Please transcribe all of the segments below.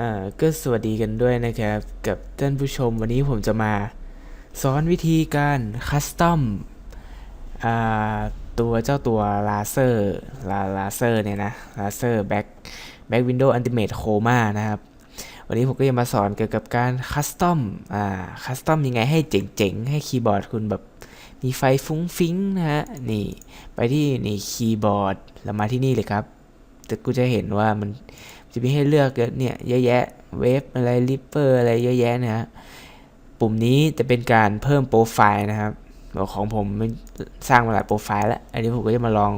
อ่าก็สวัสดีกันด้วยนะครับ กับท่านผู้ชมวันนี้ผมจะมาสอนวิธีการคัสตอมอ่าตัวเจ้าตัวลาเซอร์ลาลาเซอร์เนี่ยนะลาเซอร์แบ็กแบ็กวินโดว์อันติเมทโคม่านะครับ วันนี้ผมก็จะมาสอนเกี่ยวกับการคัสตอมอ่าคัสตอมยังไงให้เจ๋งๆ ให้คีย์บอร์ดคุณแบบมีไฟฟุ้งฟิ้งนะฮะนี่ไปที่นี่คีย์บอร์ดแล้วมาที่นี่เลยครับ แต่กูจะเห็นว่ามัน จะมีให้เลือกเยอะเนี่ยเยอะแยะเวฟอะไรริปเปอร์อะไรเยอะแยะนะฮะปุ่มนี้จะเป็นการเพิ่มโปรไฟล์นะครับของผมมันสร้างมาหลายโปรไฟล์แล้วอันนี้ผมก็จะมาลอง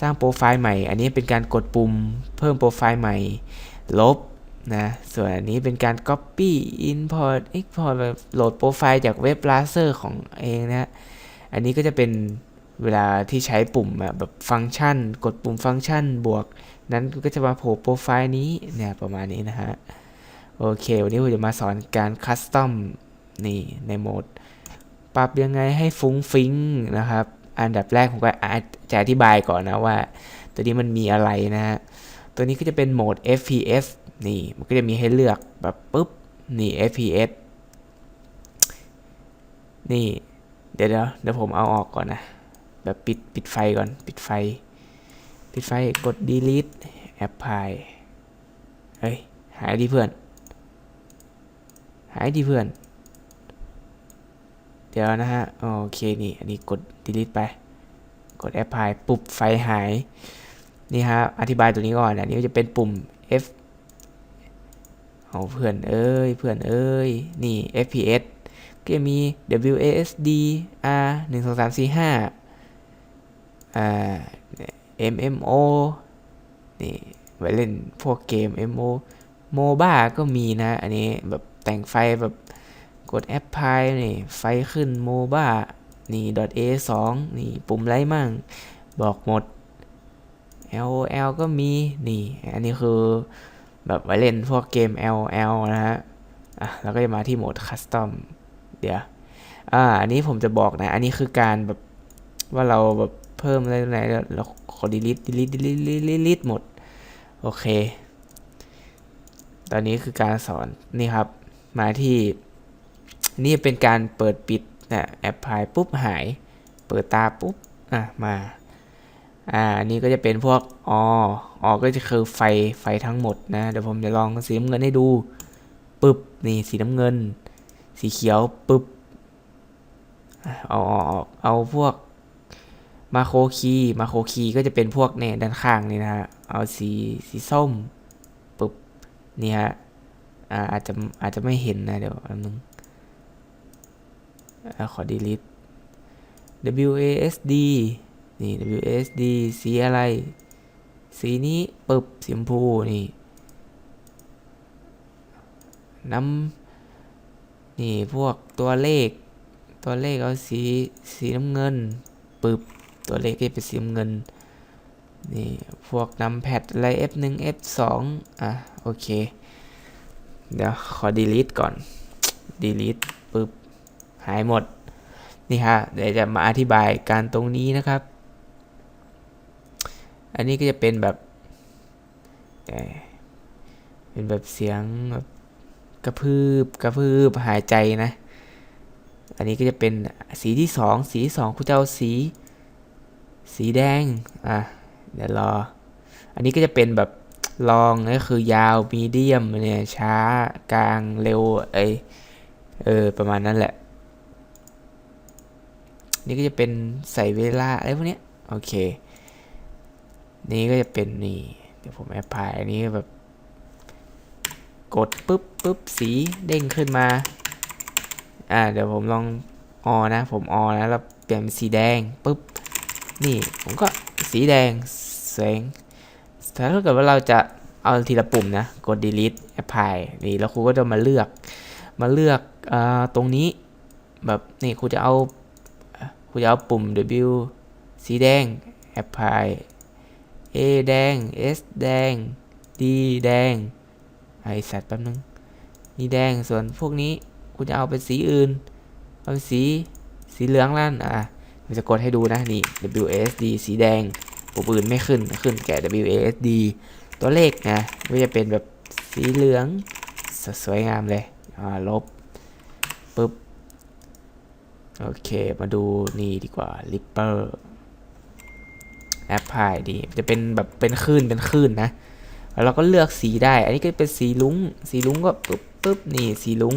สร้างโปรไฟล์ใหม่ อันนี้เป็นการกดปุ่มเพิ่มโปรไฟล์ใหม่ ลบนะ ส่วนอันนี้เป็นการ Copy Import Export แบบโหลดโปรไฟล์จากเว็บ browser ของเองนะ อันนี้ก็จะเป็นเวลาที่ใช้ปุ่มแบบฟังก์ชัน กดปุ่มฟังก์ชันบวก นั้นก็จะมาโผล่โปรไฟล์นี้เนี่ยประมาณนี้นะฮะ โอเค วันนี้ผมจะมาสอนการคัสตอมนี่ในโหมด ปรับยังไงให้ฟุ้งฟิ้งนะครับ อันดับแรกผมก็อาจจะอธิบายก่อนนะว่า ตัวนี้มันมีอะไรนะฮะ ตัวนี้ก็จะเป็นโหมด FPS นี่ มันก็จะมีให้เลือกแบบปุ๊บ นี่ FPS นี่ เดี๋ยวเดี๋ยวเดี๋ยวผมเอาออกก่อนนะ แบบปิดปิดไฟก่อน ปิดไฟ ปิดไฟกด delete apply เฮ้ย หายดิเพื่อน หายดิเพื่อน เดี๋ยวนะฮะ โอเคนี่ อันนี้กด delete ไป กด apply ปุ๊บไฟหาย นี่ฮะ อธิบายตัวนี้ก่อน อันนี้จะเป็นปุ่ม F เอาเพื่อนเอ้ย เพื่อนเอ้ย นี่ FPS ก็จะมี WASD R 1 2 3 4 5อ่า MMO นี่ไว้เล่นพวกเกม MMO MOBA ก็มีนะ อันนี้แบบแต่งไฟแบบกดแอปพลายนี่ไฟขึ้น MOBA นี่ .a 2 นี่ปุ่มไรมั่ง บอกหมด LOL ก็มี นี่ อันนี้คือแบบไว้เล่นพวกเกม LOL นะฮะ อะแล้วก็จะมาที่โหมด Custom เดี๋ยว อ่า อันนี้ผมจะบอกนะ อันนี้คือการแบบว่าเราแบบ เพิ่มอะไรตรงไหนเราขอ delete delete delete delete delete หมด โอเค ตอนนี้คือการสอนนี่ครับ มาที่ นี่เป็นการเปิดปิดนะแอปพลายปุ๊บหาย เปิดตาปุ๊บ อะ มาอ่าอันนี้ก็จะเป็นพวกอออก็จะคือไฟไฟทั้งหมดนะ เดี๋ยวผมจะลองสีน้ำเงินให้ดูปึ๊บนี่สีน้ำเงิน สีเขียวปึ๊บเอาออกเอาพวก มาโคคีมาโคคีก็จะเป็นพวกเนี่ยด้านข้างนี่นะฮะ เอาสีสีส้มปึ๊บนี่ฮะอ่าอาจจะอาจจะไม่เห็นนะเดี๋ยวอันนึงอขอ delete WASD นี่ WASD สีอะไร สีนี้ปึ๊บสีชมพูนี่น้ำนี่พวกตัวเลข ตัวเลขเอาสีสีน้ำเงินปึ๊บ ตัวเลขก็เป็นสีน้ำเงินนี่พวกนำแพดอะไร F1 F2 อะโอเค เดี๋ยวขอ delete ก่อน delete ปึ๊บหายหมด นี่ฮะ เดี๋ยวจะมาอธิบายการตรงนี้นะครับ อันนี้ก็จะเป็นแบบเอ่อเป็นแบบเสียงแบบกระพืบกระพืบหายใจนะ อันนี้ก็จะเป็นสีที่สองสีที่สองคุณจะเอาสี สีแดง อะ เดี๋ยวรอ อันนี้ก็จะเป็นแบบลองก็คือยาวมีเดียมเนี่ยช้ากลางเร็วเอเออประมาณนั้นแหละ นี่ก็จะเป็นใส่เวลาอะไรพวกนี้โอเค นี่ก็จะเป็นนี่ เดี๋ยวผมแอปพลายอันนี้แบบ กดปุ๊บปุ๊บสีเด้งขึ้นมา อ่าเดี๋ยวผมลองออนะ ผมออนะแล้วเปลี่ยนเป็นสีแดงปุ๊บ นี่ผมก็สีแดงแสงแต่ถ้าเกิดว่าเราจะเอาทีละปุ่มนะกด delete apply นี่แล้วครูก็จะมาเลือกมาเลือกอตรงนี้แบบนี่ครูจะเอาครูจะเอาปุ่ม W สีแดง apply A แดง S แดง D แดงไอสัตว์แป๊บนึงนี่แดงส่วนพวกนี้กูจะเอาเป็นสีอื่น เอาเป็นสีสีเหลืองล้านอะ มันจะกดให้ดูนะนี่ WASD สีแดงปุ่มอื่นไม่ขึ้นขึ้นแก่ WASD ตัวเลขนะไม่จะเป็นแบบสีเหลืองสสวยงามเลยอ่าลบปุ๊บโอเค มาดูนี่ดีกว่า Ripper แอปพายดีจะเป็นแบบเป็นคลื่นเป็นคลื่นนะแล้วเราก็เลือกสีได้ อันนี้ก็เป็นสีลุงสีลุ้งก็ปุ๊บปุ๊บนี่สีลุ้ง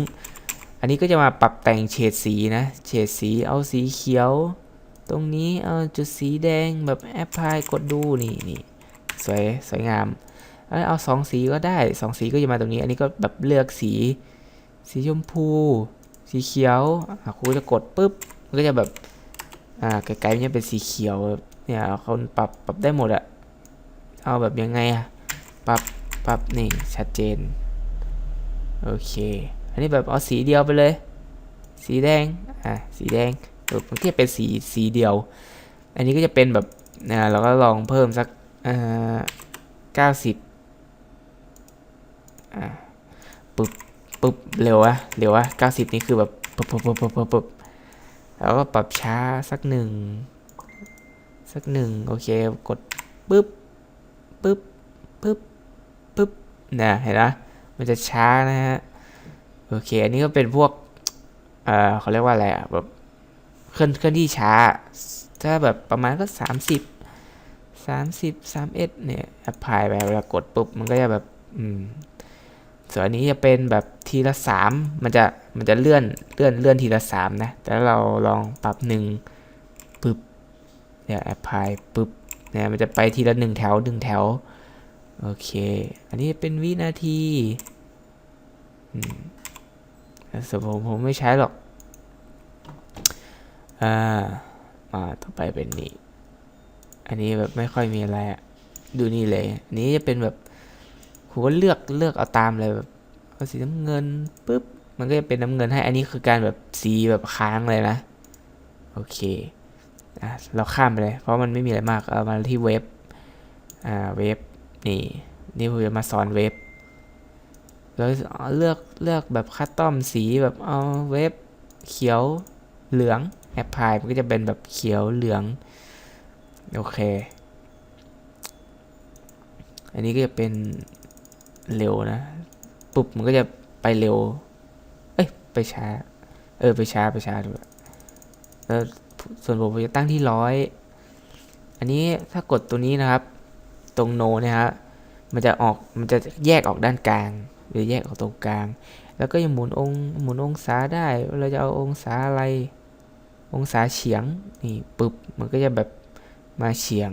อันนี้ก็จะมาปรับแต่งเฉดสีนะ เฉดสีเอาสีเขียว ตรงนี้เอาจุดสีแดงแบบแอปพลายกดดูนี่นี่สวยสวยงามเอาเอาสองสีก็ได้สองสีก็จะมาตรงนี้ อันนี้ก็แบบเลือกสี สีชมพู สีเขียวครูจะกดปุ๊บมันก็จะแบบอ่าไกลๆมันจะเป็นสีเขียวเนี่ยเขาปรับปรับได้หมดอะเอาแบบยังไงอะปรับปรับนี่ชัดเจนโอเค อันนี้แบบเอาสีเดียวไปเลย สีแดงอะสีแดง มันก็จะเป็นสีสีเดียว อันนี้ก็จะเป็นแบบอ่าเราก็ลองเพิ่มสักอ่าเก้าสิบอ่าปึ๊บปึ๊บเร็วอะเร็วอะเก้าสิบนี่คือแบบปึ๊บปึ๊บปึ๊บปึ๊บปึ๊บแล้วก็ปรับช้าสักหนึ่งสักหนึ่งโอเคกดปึ๊บปึ๊บปึ๊บปึ๊บนะเห็นนะมันจะช้านะฮะโอเค อันนี้ก็เป็นพวกเอ่อเขาเรียกว่าอะไรอะแบบ เคลื่อนเคลื่อนที่ช้า ถ้าแบบประมาณก็สามสิบสามสิบสามเอ็ดเนี่ยแอปพลายไปเวลากดปุ๊บมันก็จะแบบอืมส่วนอันนี้จะเป็นแบบทีละสามมันจะมันจะเลื่อนเลื่อนเลื่อนทีละสามนะ แต่เราลองปรับหนึ่งปึ๊บเนี่ยแอปพลายปึ๊บเนี่ยมันจะไปทีละหนึ่งแถวหนึ่งแถวโอเค อันนี้เป็นวินาทีอืมส่วนผมผมไม่ใช้หรอก อ่ามาต่อไปเป็นนี่ อันนี้แบบไม่ค่อยมีอะไรอะดูนี่เลยอันนี้จะเป็นแบบผมก็เลือกเลือกเอาตามเลยแบบเอาสีน้ำเงินปุ๊บมันก็จะเป็นน้ำเงินให้อันนี้คือการแบบสีแบบค้างเลยนะ โอเคอะเราข้ามไปเลย เพราะมันไม่มีอะไรมากเอามาที่เว็บอ่าเว็บนี่นี่ผมจะมาสอนเว็บแล้วเลือกเลือกแบบคัสตอมสีแบบเอาเว็บเขียวเหลือง แอปพลายมันก็จะเป็นแบบเขียวเหลือง โอเค อันนี้ก็จะเป็นเร็วนะ ปุ๊บมันก็จะไปเร็ว เอ้ย ไปช้า เออ ไปช้า ไปช้าด้วยแล้วส่วนผมจะตั้งที่ร้อย อันนี้ถ้ากดตัวนี้นะครับ ตรงโนนี่ยฮะ มันจะออก มันจะแยกออกด้านกลาง หรือแยกออกตรงกลาง แล้วก็ยังหมุนองค์หมุนองศาได้ เราจะเอาองศาอะไร องศาเฉียงนี่ปุ๊บมันก็จะแบบมาเฉียง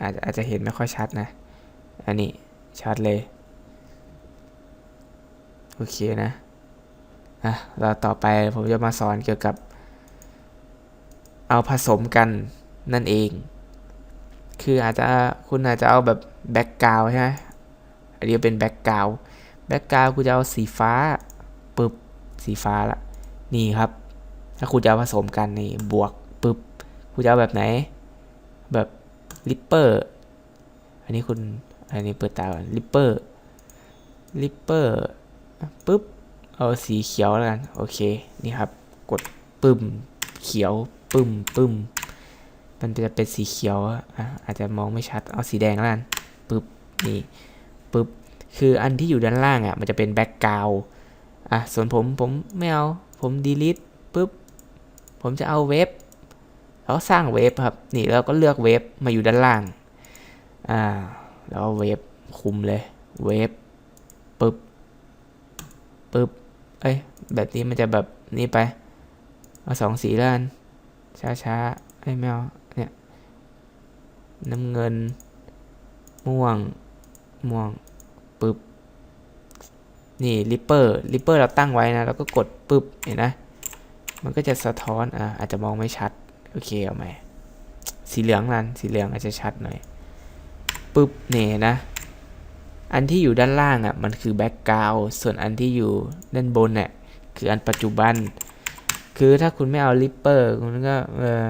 อาจจะอาจจะเห็นไม่ค่อยชัดนะ อันนี้ชัดเลย โอเคนะอะเราต่อไปผมจะมาสอนเกี่ยวกับ เอาผสมกันนั่นเอง คืออาจจะคุณอาจจะเอาแบบแบ็กกราวใช่ไหมอันนี้เป็นแบ็กกราวแบ็กกราวคุณจะเอาสีฟ้าปึ๊บสีฟ้าละนี่ครับ ถ้าคุณจะผสมกันนี่บวกปึ๊บคุณจะเอาแบบไหน แบบลิปเปอร์อันนี้คุณอันนี้เปิดตาก่อนลิปเปอร์ลิปเปอร์ปุ๊บเอาสีเขียวแล้วกันโอเคนี่ครับกดปึ้มเขียวปึ้มปึ้มมันจะเป็นสีเขียวอะอาจจะมองไม่ชัดเอาสีแดงแล้วกันปึ๊บนี่ปึ๊บคืออันที่อยู่ด้านล่างอะมันจะเป็นแบ็กกราวอะส่วนผมผมไม่เอาผมดีลิทปึ๊บ ผมจะเอาเวฟเราก็สร้างเวฟครับ นี่เราก็เลือกเวฟมาอยู่ด้านล่าง อ่า แล้วเวฟคุมเลย เวฟปึ๊บ ปึ๊บ เอ้ย แบบนี้มันจะแบบนี้ไป เอาสองสีแล้วกันช้าช้าไอ้ยไม่เนี่ย น้ำเงิน ม่วง ม่วง ปึ๊บ นี่ริปเปอร์ริปเปอร์เราตั้งไว้นะ แล้วก็กดปึ๊บ เห็นนะ มันก็จะสะท้อนอ่าอาจจะมองไม่ชัด โอเคเอาใหมสีเหลืองนั่นสีเหลืองอาจจะชัดหน่อยปึ๊บเนี่ยนะ อันที่อยู่ด้านล่างอะมันคือแบ็กกราวส่วนอันที่อยู่ด้านบนเนี่ยคืออันปัจจุบัน คือถ้าคุณไม่เอาลิปเปอร์คุณก็เออ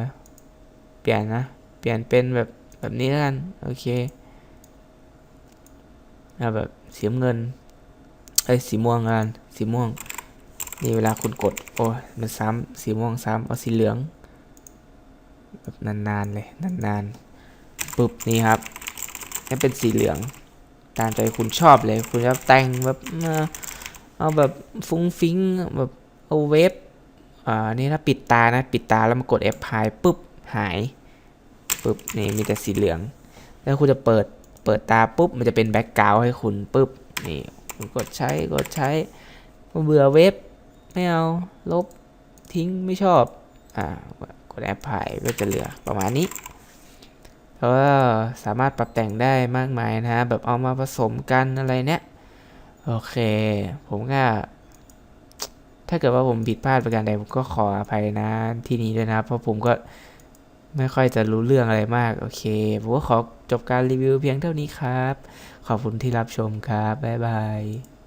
เปลี่ยนนะ เปลี่ยนเป็นแบบแบบนี้แล้วกัน โอเคเอาแบบสีเงินเอ้ยสีม่วงกันสีม่วง นี่เวลาคุณกด โอ้มันซ้ำสีม่วงซ้ำเอาสีเหลือง แบบนานๆเลยนานๆปุ๊บนี่ครับนี่เป็นสีเหลือง ตามใจคุณชอบเลย คุณจะแต่งแบบเอ่อเอาแบบฟุ้งฟิ้งแบบเอาเวฟอ่านี่ถ้าปิดตานะปิดตาแล้วมากด F พายปุ๊บหายปุ๊บนี่มีแต่สีเหลือง แล้วคุณจะเปิดเปิดตาปุ๊บมันจะเป็นแบ็กกราวให้คุณปุ๊บนี่คุณกดใช้กดใช้เบื่อเว็บ ไม่เอา ลบ ทิ้ง ไม่ชอบ อ่ากดแอปพลายก็จะเหลือประมาณนี้เพราะว่าสามารถปรับแต่งได้มากมายนะฮะ แบบเอามาผสมกันอะไรเนี้ย โอเค ผมก็ ถ้าเกิดว่าผมผิดพลาดประการใดผมก็ขออภัยนะที่นี้ด้วยนะ เพราะผมก็ไม่ค่อยจะรู้เรื่องอะไรมาก โอเค ผมก็ขอจบการรีวิวเพียงเท่านี้ครับ ขอบคุณที่รับชมครับ บ๊ายบาย